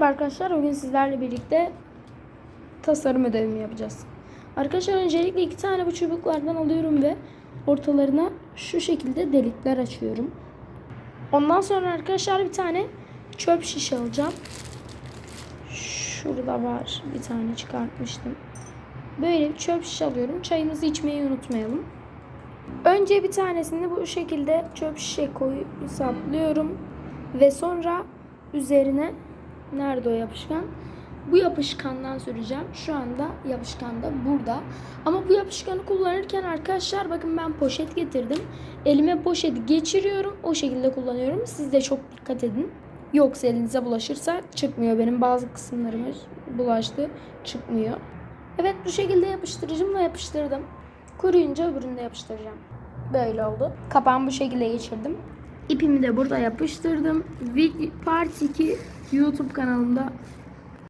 Arkadaşlar bugün sizlerle birlikte tasarım ödevimi yapacağız. Arkadaşlar öncelikle iki tane bu çubuklardan alıyorum ve ortalarına şu şekilde delikler açıyorum. Ondan sonra arkadaşlar bir tane çöp şişe alacağım. Şurada var bir tane çıkartmıştım. Böyle bir çöp şişe alıyorum. Çayımızı içmeyi unutmayalım. Önce bir tanesini bu şekilde çöp şişe koyup saplıyorum ve sonra üzerine nerede o yapışkan? Bu yapışkandan süreceğim. Şu anda yapışkan da burada. Ama bu yapışkanı kullanırken arkadaşlar bakın ben poşet getirdim. Elime poşeti geçiriyorum. O şekilde kullanıyorum. Siz de çok dikkat edin. Yoksa elinize bulaşırsa çıkmıyor. Benim bazı kısımlarıma bulaştı. Çıkmıyor. Evet bu şekilde yapıştıracağım ve yapıştırdım. Kuruyunca öbürünü de yapıştıracağım. Böyle oldu. Kapağımı bu şekilde geçirdim. İpimi de burada yapıştırdım. Part 2 YouTube kanalımda